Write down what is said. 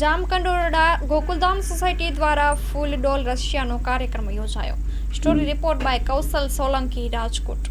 જામકંડોરડા Gokuldham society દ્વારા ફૂલ ડોલ રશિયાનો કાર્યક્રમ યોજાયો. Story report by Kaushal Solanki Rajkot.